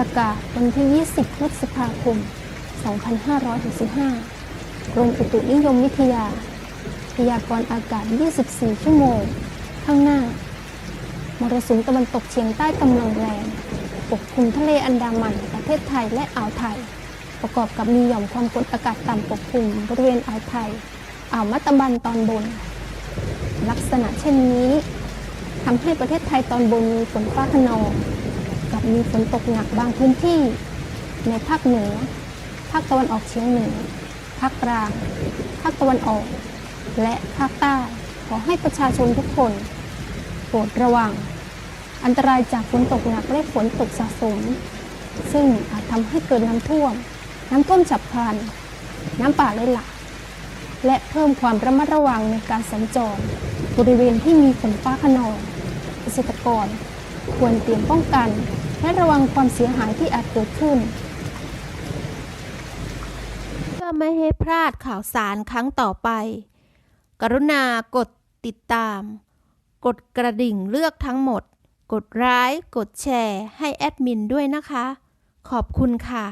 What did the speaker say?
ประกาศวันที่ 20 พฤษภาคม 2565 กรมอุตุนิยมวิทยา พยากรณ์อากาศ 24 ชั่วโมง ข้างหน้า มรสุมตะวันตกเฉียงใต้กำลังแรง ปกคลุมทะเลอันดามัน ประเทศไทยและอ่าวไทย ประกอบกับมีหย่อมความกดอากาศต่ำปกคลุมบริเวณอ่าวไทย อ่าวมัตตบันตอนบน ลักษณะเช่นนี้ทำให้ประเทศไทยตอนบนมีฝนฟ้าขนอง กับมีฝนตกหนักบางพื้นที่ ในภาคเหนือ ภาคตะวันออกเฉียงเหนือ ภาคกลาง ภาคตะวันออก และภาคใต้ ขอให้ประชาชนทุกคนโปรดระวัง อันตรายจากฝนตกหนักและฝนตกสะสม ซึ่งอาจทำให้เกิดน้ำท่วม น้ำท่วมฉับพลัน น้ำป่าไหลหลากและเพิ่มความระมัดระวังในการสัญจร บริเวณที่มีฝนฟ้าขนองเกษตรกร ควรเตรียมป้องกัน และระวังความเสียหายที่อาจเกิดขึ้น เพื่อไม่ให้พลาดข่าวสารครั้งต่อไป กรุณากดติดตาม กดกระดิ่งเลือกทั้งหมด กดไลค์กดแชร์ ให้แอดมินด้วยนะคะ ขอบคุณค่ะ